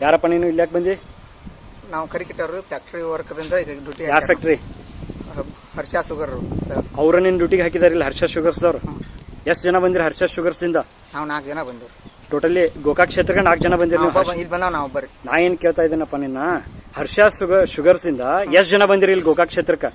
ಯಾರಪ್ಪ ನೀನು ಇಲ್ಲಿ ಯಾಕೆ ಬಂದಿ? ನಾವು ಕರಿಕಿಟ್ಟರು ಫ್ಯಾಕ್ಟ್ರಿ ವರ್ಕದಿಂದ ಈಗ ಡ್ಯೂಟಿ ಯಾವ ಫ್ಯಾಕ್ಟ್ರಿ ಹರ್ಷ ಶುಗರ್. ಅವ್ರ ನಿನ್ನ ಡ್ಯೂಟಿಗೆ ಹಾಕಿದಾರಿಲ್ಲ ಹರ್ಷ ಶುಗರ್ಸ್ದವ್ರು ಎಷ್ಟು ಜನ ಬಂದಿರಿ ಹರ್ಷ ಶುಗರ್ಸಿಂದ ನಾವು ನಾಲ್ಕು ಜನ ಬಂದಿರು ಟೋಟಲಿ ಗೋಕಾಕ್ ಕ್ಷೇತ್ರಕ್ಕೆ ನಾಲ್ಕು ಜನ ಬಂದಿರಿ ಇಲ್ಲಿ ಬಂದಾವ ನಾವು ಬರ್ರಿ ನಾ ಏನ್ ಕೇಳ್ತಾ ಇದ್ದೀನಪ್ಪ ನಿನ್ನ? ಹರ್ಷ ಶುಗರ್ ಶುಗರ್ಸ್ ಇಂದ ಎಷ್ಟು ಜನ ಬಂದಿರಿ ಇಲ್ಲಿ ಗೋಕಾಕ್ ಕ್ಷೇತ್ರಕ್ಕ?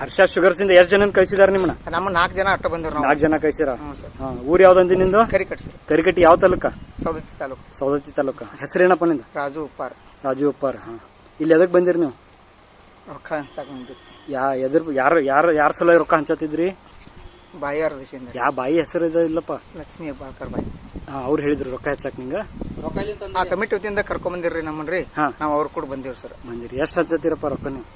ಹರ್ಷ ಶುಗರ್ಸ್ ಇಂದ ಎಷ್ಟ್ ಜನ ಕಳಿಸಿದಾರ ನಿಮ್ಮನ್ನ? ನಮ್ಮ ನಾಲ್ಕು ಜನ ಅಟ್ಟ ಬಂದ್ರ ನಾವು. ನಾಲ್ಕು ಜನ ಕಳಿಸಿರ? ಹ್ಞೂ ಸರ್. ಹಾ ಊರ್ ಯಾವ್ದಂದಿ ನಿಂದು? ಕರಿಕಟ್ ಸರ್ ಕರಿಕಟ್ಟಿ ಯಾವ ತಾಲೂಕ? ಸೌದತ್ತಿ ತಾಲೂಕು. ಸೌದತ್ತಿ ತಾಲೂಕ. ಹೆಸರೇನಪ್ಪ ನಿಂದ? ರಾಜು ಉಪ್ಪಾರ್. ರಾಜು ಉಪ್ಪಾರ್ ಹಾ. ಇಲ್ಲಿ ಎದಕ್ ಬಂದಿರಿ ನೀವು? ರೊಕ್ಕ ಹಂಚಕ್ ಯಾ ಎದ್ರ ಯಾರು ಯಾರು ಯಾರ ಸಲ ರೊಕ್ಕ ಹಂಚತ್ತಿದ್ರಿ ಬಾಯಿ ಯಾರ ಯಾ ಬಾಯಿ ಹೆಸರು ಇದ ಇಲ್ಲಪ್ಪ. ಲಕ್ಷ್ಮೀ ಹೆಬ್ಬಾಳ್ಕರ್ ಬಾಯಿ. ಹಾ ಅವ್ರು ಹೇಳಿದ್ರು ರೊಕ್ಕ ಹೆಚ್ಚಾಕ್ ನಿಂಗೆ. ಆ ಕಮಿಟಿ ವತಿಯಿಂದ ಕರ್ಕೊಂಡ್ ಬಂದಿರ್ರಿ ನಮ್ಮನ್ರಿ. ಹಾ. ನಾವು ಅವ್ರು ಕೂಡ ಬಂದಿವ್ರಿ ಸರ್. ಬಂದಿರಿ. ಎಷ್ಟು ಹಚ್ಚತ್ತೀರಪ್ಪ ರೊಕ್ಕ ನೀವು?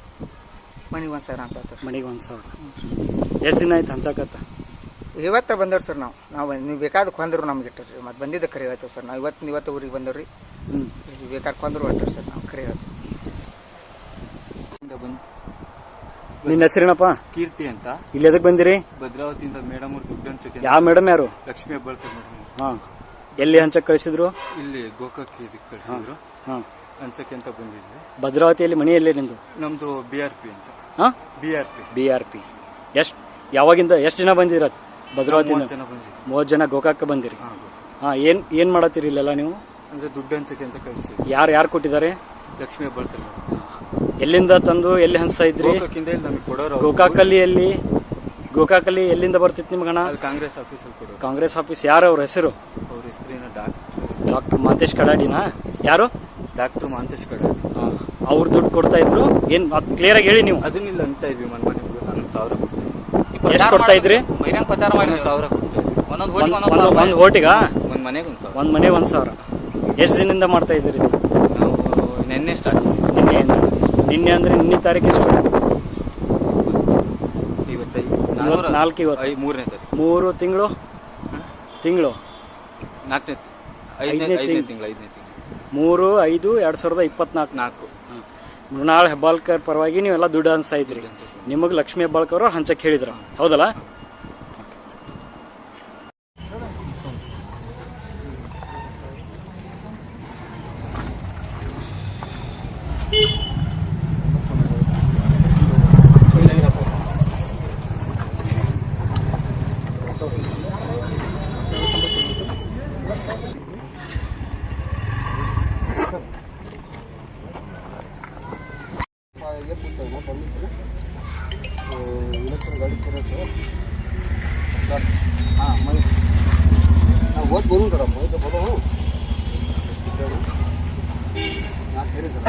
ಮನಿಗೆ ಒಂದು ಸಾವಿರ ಅನ್ಸತ್ತೆ. ಮನೆಗೆ ಒಂದು ಸಾವಿರ. ಎಷ್ಟು ದಿನ ಆಯ್ತು ಹಂಚಾಕತ್ತ? ಇವತ್ತು ಬಂದವ್ರಿ ಸರ್ ನಾವು. ನಾವು ನೀವು ಬೇಕಾದ ಕೊಂದ್ರು ನಮ್ಗೆ ಇಟ್ಟರಿ ಮತ್ತೆ ಬಂದಿದ್ದ ಕರೆ ಹೇಳ್ತೇವೆ ಸರ್ ನಾವು. ಇವತ್ತು ಇವತ್ತು ಊರಿಗೆ ಬಂದವ್ರಿ ಹ್ಞೂ ಬೇಕಾದ ಕೊಂದ್ರು ಹೊಂಟ್ರಿ ಸರ್ ನಾವು ಕರೆ ಹೇಳ್ತೇವೆ. ನಿನ್ನ ಹೆಸರೇನಪ್ಪ? ಕೀರ್ತಿ ಅಂತ. ಇಲ್ಲಿ ಎದಕ್ಕೆ ಬಂದಿರಿ? ಭದ್ರಾವತಿಯಿಂದ ಮೇಡಮ್ ಅವ್ರು ದುಡ್ಡು ಹಂಚಕ್ಕೆ ಯಾವ ಮೇಡಮ್ ಯಾರು? ಲಕ್ಷ್ಮೀ ಹೆಬ್ಬಾಳ್ಕರ್ ಮೇಡಮ್ ಹಾಂ. ಎಲ್ಲಿ ಹಂಚಕ್ಕೆ ಕಳಿಸಿದ್ರು? ಇಲ್ಲಿ ಗೋಕಾಕ್ ಇದಕ್ಕೆ ಕಳಿಸಿದ್ರು. ಹಾ ಹಂಚಕ್ಕೆ ಅಂತ ಬಂದಿದ್ವಿ. ಭದ್ರಾವತಿಯಲ್ಲಿ ಮನೆಯಲ್ಲೇ ಎಲ್ಲಿ ನಿಂದು? ನಮ್ದು ಬಿ ಆರ್ ಪಿ ಅಂತ. ಹಾ? B R P B R P ಎಷ್ಟ್ ಯಾವಾಗಿಂದ ಎಷ್ಟು ಜನ ಬಂದಿರ ಭದ್ರಾವತಿ ಜನ ಮೂವತ್ತು ಜನ ಗೋಕಾಕ ಬಂದಿರಿ. ಹಾ, ಹಾಂ ಏನ್ ಏನ್ ಮಾಡತ್ತೀರಿ ಇಲ್ಲೆಲ್ಲ ನೀವು? ಅಂದ್ರೆ ದುಡ್ಡು ಹಂಚಕ್ಕೆ ಅಂತ ಕಳಿಸಿ. ಯಾರು ಯಾರು ಕೊಟ್ಟಿದ್ದಾರೆ? ಲಕ್ಷ್ಮೀ ಬರ್ತಾರೆ ಎಲ್ಲಿಂದ ತಂದು ಎಲ್ಲಿ ಹಂಚ್ತಾ ಇದ್ರಿ? ಗೋಕಾಕಿಂದ ಇಲ್ಲಿ ನಮಗೆ ಕೊಡೋರು ಅವ್ರು. ಗೋಕಾಕಲ್ಲಿ ಎಲ್ಲಿ? ಗೋಕಾಕಲ್ಲಿ ಎಲ್ಲಿಂದ ಬರ್ತಿತ್ತು ನಿಮ್ಗೆ ಅಣ್ಣ? ಅಲ್ಲಿ ಕಾಂಗ್ರೆಸ್ ಆಫೀಸಲ್ಲಿ ಕೊಡೋರು. ಕಾಂಗ್ರೆಸ್ ಆಫೀಸ್ ಯಾರು ಅವ್ರ ಹೆಸರು? ಅವ್ರ ಹೆಸರಿನ ಡಾಕ್ಟರ್. ಡಾಕ್ಟರ್ ಮಾತೇಶ್ ಕಡಾಡಿನಾ? ಯಾರು? ಡಾಕ್ಟರ್ ಮಹಾಂತೇಶ್ ಕಡೆ ಅವ್ರು ದುಡ್ಡು ಕೊಡ್ತಾ ಇದ್ರು? ಏನ್ ಕ್ಲಿಯರ್ ಆಗಿ ಹೇಳಿ ನೀವು. ಅದನ್ನಿಲ್ಲ ಅಂತ ಇದ್ವಿ ಮನ್ ಮನೆಗೆ ಹನ್ನೊಂದು ಸಾವಿರ ಕೊಡ್ತೀವಿ ಎಷ್ಟು ಕೊಡ್ತಾ ಇದ್ರಿ? ಮೈನಾಗ ಪ್ರಚಾರ ಮಾಡಿ ಸಾವಿರ ಕೊಡ್ತೀವಿ ಒಂದೊಂದು ಒಂದ್ ಒಂದೊಂದು ಒಂದ್- ಒಂದ್ ಹೋಟಿಗ ಒಂದು ಮನೆಗೆ ಒಂದು ಸಾವಿರ. ಒಂದ್ ಮನೆ ಒಂದ್ ಸಾವಿರ. ಎಷ್ಟು ದಿನದಿಂದ ಮಾಡ್ತಾ ಇದ್ದೀರಿ ಇದು? ನಾವು ನಿನ್ನೆ ಸ್ಟಾರ್ಟ್ ನಿನ್ನೆ ನಿನ್ನೆ ಅಂದ್ರೆ ನಿನ್ನೆ ತಾರೀಕು ಎಷ್ಟು? ಇವತ್ತೈದು ನಾಲ್ಕು ಇವತ್ತು. ಐದು ಮೂರನೇ ತಾರೀಕು ಮೂರು ತಿಂಗಳು? ತಿಂಗಳು? ನಾಲ್ಕನೇ ಐದನೇ ಐದನೇ ಐದನೇ ತಿಂಗ್ಳು. ತಿಂಗಳು ಐದನೇ ತಿಂಗಳು. ಮೂರು ಐದು ಎರಡು ಸಾವಿರದ ಇಪ್ಪತ್ನಾಲ್ಕು ನಾಲ್ಕು. ಮೃಣಾಳ್ ಹೆಬ್ಬಾಳ್ಕರ್ ಪರವಾಗಿ ನೀವೆಲ್ಲ ದುಡ್ಡು ಅನಿಸ್ತಾ ಇದ್ರಿ. ನಿಮಗೆ ಲಕ್ಷ್ಮೀ ಹೆಬ್ಬಾಳ್ಕರ್ ಅವ್ರು ಹಂಚಕ್ಕೆ ಹೇಳಿದ್ರು. ಹೌದಲ್ಲ? ಇಲೆಕ್ಷನ್ ಗಾಡಿ ಸರ್ ಹಾಂ ಮೈ ನಾವು ಓದ್ ಬರು ಸರ ಮೈದ ಬರೋ ನಾನು ಕೇಳಿದ್ದೆ